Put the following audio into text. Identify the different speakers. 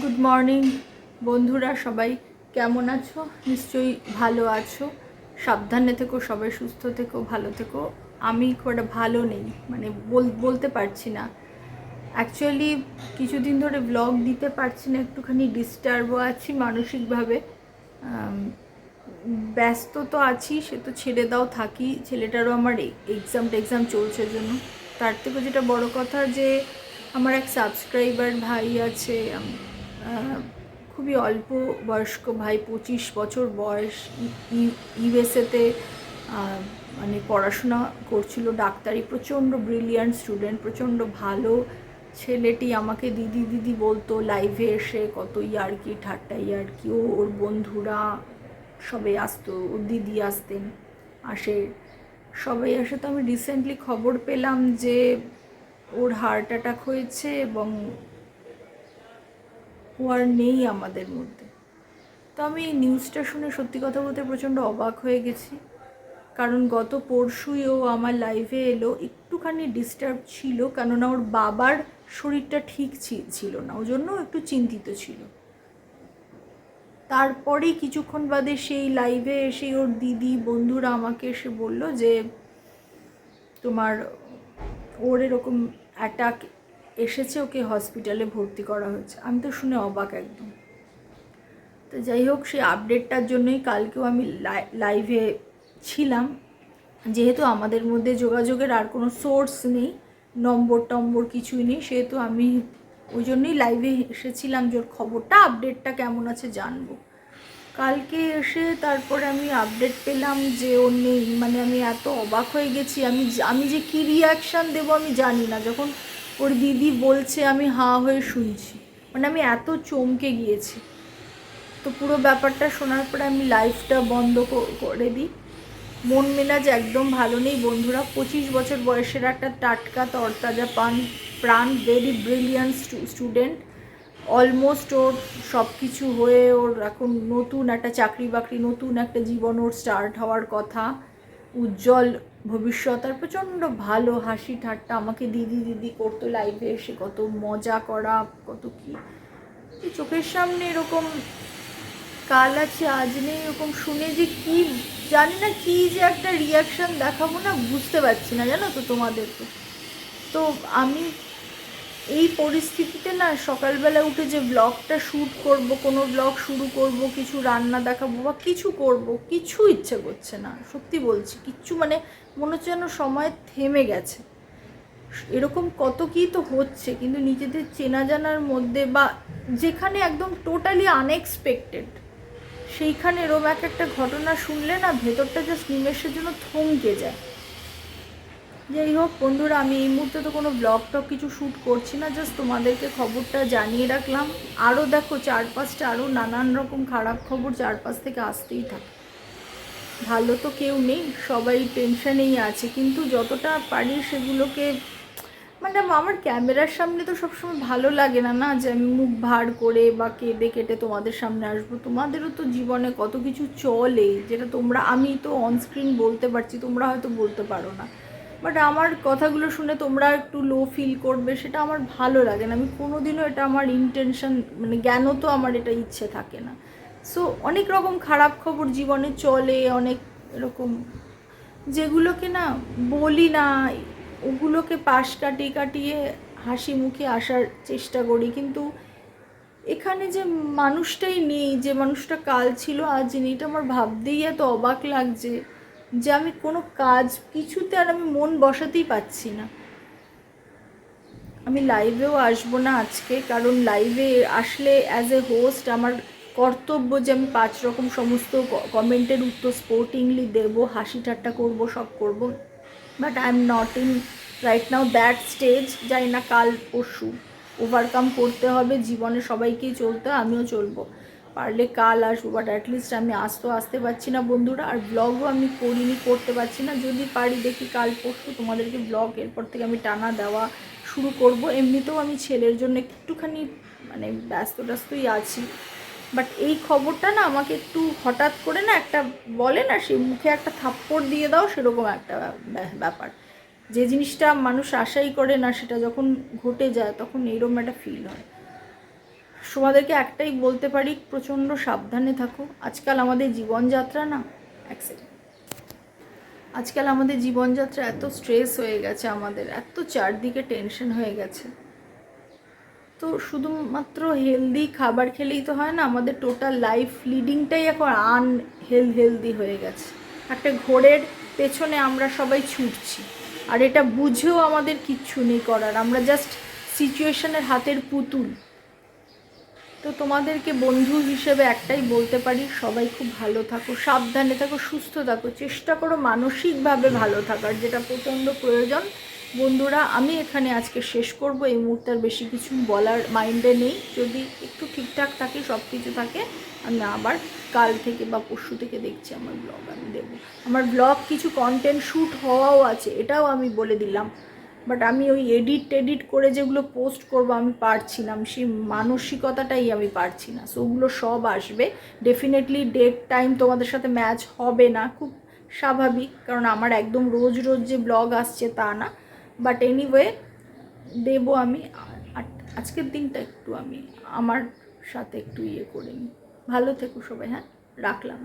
Speaker 1: Good morning বন্ধুরা সবাই কেমন আছো? নিশ্চয়ই ভালো আছো। সাবধানে থেকো, সবাই সুস্থ থেকো, ভালো থেকো। আমি খুব একটা ভালো নেই মানে বল- বলতে পারছি না। অ্যাকচুয়ালি কিছুদিন ধরে ব্লগ দিতে পারছি না, একটুখানি ডিস্টার্বও আছি মানসিকভাবে। ব্যস্ত তো আছি, সে তো ছেড়ে দাও, থাকি। ছেলেটারও আমার এক্সাম টেক্সাম চলছে জন্য। তার থেকে যেটা বড় কথা যে, আমার এক সাবস্ক্রাইবার ভাই আছে খুবই অল্প বয়স্ক ভাই, পঁচিশ বছর বয়স ইউএসএতে মানে পড়াশোনা করছিল, ডাক্তারি, প্রচণ্ড ব্রিলিয়ান্ট স্টুডেন্ট প্রচণ্ড ভালো ছেলেটি আমাকে দিদি দিদি বলতো লাইভে এসে কত ইয়ার্কি ঠাট্টা ইয়ার্কি ও, ওর বন্ধুরা সবাই আসতো, ওর দিদি আসতেন, আসে। সবাই আসে তো আমি রিসেন্টলি খবর পেলাম যে ওর হার্ট অ্যাটাক হয়েছে এবং ও আর নেই আমাদের মধ্যে। তো আমি এই নিউজটা শুনে সত্যি কথা বলতে প্রচণ্ড অবাক হয়ে গেছি। কারণ গত পরশুই ও আমার লাইভে এলো, একটুখানি ডিস্টার্ব ছিল, কেননা ওর বাবার শরীরটা ঠিক ছিল না ওই জন্য একটু চিন্তিত ছিল। তারপরে কিছুক্ষণ বাদে সেই লাইভে এসে ওর দিদি, বন্ধুরা আমাকে এসে বলল যে, তোমার ওর এরকম অ্যাটাক এসেছে ওকে হসপিটালে ভর্তি করা হয়েছে। আমি তো শুনে অবাক একদম। তো যাই হোক, সেই আপডেটটার জন্যই কালকেও আমি লাইভে ছিলাম। যেহেতু আমাদের মধ্যে যোগাযোগের আর কোনো সোর্স নেই, নম্বর টম্বর কিছুই নেই, সেহেতু আমি ওই জন্যই লাইভে এসেছিলাম যে ওর খবরটা আপডেটটা কেমন আছে জানব। কালকে এসে তারপরে আমি আপডেট পেলাম যে ওর নেই। মানে আমি এত অবাক হয়ে গেছি। আমি আমি যে কী রিয়াকশান দেবো আমি জানি না। যখন ওর দিদি বলছে আমি হা হয়ে শুনছি মানে আমি এত চমকে গিয়েছি। তো পুরো ব্যাপারটা শোনার পরে আমি লাইফটা বন্ধ করে দিই। মন মেলাজ একদম ভালো নেই বন্ধুরা। পঁচিশ বছর বয়সের একটা টাটকা তরতাজা পান, প্রাণ ভেরি ব্রিলিয়ান্ট স্টুডেন্ট অলমোস্ট ওর সব কিছু হয়ে ওর এখন নতুন একটা চাকরি বাকরি নতুন একটা জীবন ওর স্টার্ট হওয়ার কথা। উজ্জ্বল ভবিষ্যৎ আর প্রচণ্ড ভালো হাসি ঠাট্টা আমাকে দিদি দিদি করতো লাইফে এসে কত মজা করা, কত কী। চোখের সামনে এরকম কাল আছে, আজ নেই, এরকম শুনে যে কি, জানি না কি যে একটা রিয়াকশান দেখাবো না, বুঝতে পারছি না, জানো তো তোমাদেরকে। তো আমি এই পরিস্থিতিতে না সকালবেলা উঠে যে ব্লগটা শ্যুট করব, কোনো ব্লগ শুরু করব, কিছু রান্না দেখাবো বা কিছু করব, কিছু ইচ্ছে করছে না। সত্যি বলছি, কিচ্ছু মানে মনে হচ্ছে যেন সময় থেমে গেছে। এরকম কত কী তো হচ্ছে, কিন্তু নিজেদের চেনা জানার মধ্যে বা যেখানে একদম টোটালি আনএক্সপেক্টেড সেইখানে এরম এক একটা ঘটনা শুনলে না ভেতরটা জাস্ট নিমেষের জন্য থমকে যায়। যাই হোক, বন্ধুরা, আমি এই মুহূর্তে তো কোনো ব্লগ টক কিছু শ্যুট করছি না জাস্ট তোমাদেরকে খবরটা জানিয়ে রাখলাম। আরও দেখো, চারপাশটা আরও নানান রকম খারাপ খবর চারপাশ থেকে আসতেই থাকে। ভালো তো কেউ নেই, সবাই টেনশানেই আছে, কিন্তু যতটা পারি সেগুলোকে মানে আমার ক্যামেরার সামনে তো সবসময় ভালো লাগে না না যে আমি মুখ ভার করে বা কেঁদে কেটে তোমাদের সামনে আসব। তোমাদেরও তো জীবনে কত কিছু চলে, যেটা তোমরা, আমি তো অনস্ক্রিন বলতে পারছি, তোমরা হয়তো বলতে পারো না। বাট আমার কথাগুলো শুনে তোমরা একটু লো ফিল করবে, সেটা আমার ভালো লাগে না। আমি কোনোদিনও এটা আমার ইন্টেনশন মানে জ্ঞানও তো আমার এটা ইচ্ছে থাকে না। সো অনেক রকম খারাপ খবর জীবনে চলে, অনেক এরকম। যেগুলোকে না বলি না, ওগুলোকে পাশ কাটিয়ে কাটিয়ে হাসি মুখে আসার চেষ্টা করি। কিন্তু এখানে যে মানুষটাই নেই, যে মানুষটা কাল ছিল, আজ নেই, এটা আমার ভাবতেই এত অবাক লাগছে। যে আমি কোনো কাজ, কিছুতে আর আমি মন বসাতেই পাচ্ছি না। আমি লাইভেও আসব না আজকে, কারণ লাইভে আসলে অ্যাজ এ হোস্ট আমার কর্তব্য যে আমি পাঁচ রকম সমস্ত কমেন্টের উত্তর স্পোর্টিংলি দেবো, হাসি ঠাট্টা করব, সব করব। But I am not in right now that stage যাই না কাল পরশু। ওভারকাম করতে হবে, জীবনে সবাইকেই চলতে আমিও চলবো। পারলে কাল আসব বাট অ্যাটলিস্ট আমি আসতেও আসতে পারছি না বন্ধুরা, আর ব্লগও আমি করিনি, করতে পারছি না। যদি পারি দেখি কাল পরশু তোমাদেরকে ব্লগ এরপর থেকে আমি টানা দেওয়া শুরু করব। এমনিতেও আমি ছেলের জন্য একটুখানি মানে ব্যস্ত ট্যস্তই আছি। বাট এই খবরটা না আমাকে একটু হঠাৎ করে না একটা বলে না, সে মুখে একটা থাপ্পড় দিয়ে দাও, সেরকম একটা ব্যাপার। যে জিনিসটা মানুষ আশাই করে না, সেটা যখন ঘটে যায়, তখন এইরকম একটা ফিল হয়। তোমাদেরকে একটাই বলতে পারি, প্রচণ্ড সাবধানে থাকো। আজকাল আমাদের জীবনযাত্রা না সেকেন্ড আজকাল আমাদের জীবনযাত্রা এত স্ট্রেস হয়ে গেছে আমাদের, এত চারদিকে টেনশন হয়ে গেছে। তো শুধুমাত্র হেলদি খাবার খেলেই তো হয় না, আমাদের টোটাল লাইফ লিডিংটাই এখন আন হেল হেলদি হয়ে গেছে। একটা ঘোড়ের পেছনে আমরা সবাই ছুটছি, আর এটা বুঝেও আমাদের কিচ্ছু নেই করার। আমরা জাস্ট সিচুয়েশনের হাতের পুতুল। তো তোমাদেরকে বন্ধু হিসেবে একটাই বলতে পারি, সবাই খুব ভালো থাকো, সাবধানে থাকো, সুস্থ থাকো, চেষ্টা করো মানসিকভাবে ভালো থাকার, যেটা প্রচণ্ড প্রয়োজন। বন্ধুরা, আমি এখানে আজকে শেষ করব, এই মুহূর্তে আর বেশি কিছু বলার মাইন্ডে নেই। যদি একটু ঠিকঠাক থাকে সব কিছু থাকে, আমি আবার কাল থেকে বা পরশু থেকে দেখছি আমার ব্লগ আমি দেবো। আমার ব্লগ কিছু কন্টেন্ট শ্যুট হওয়াও আছে, এটাও আমি বলে দিলাম। বাট আমি ওই এডিট টেডিট করে যেগুলো পোস্ট করব আমি পারছিলাম সেই মানসিকতাটাই আমি পারছি না। সো ওগুলো সব আসবে। ডেফিনেটলি ডেট টাইম তোমাদের সাথে ম্যাচ হবে না। খুব স্বাভাবিক, কারণ আমার একদম রোজ রোজ যে ব্লগ আসছে তা না। বাট এনিওয়ে দেবো আমি। আজকের দিনটা একটু আমি আমার সাথে একটু ইয়ে করে নিই। ভালো থেকো সবাই হ্যাঁ? রাখলাম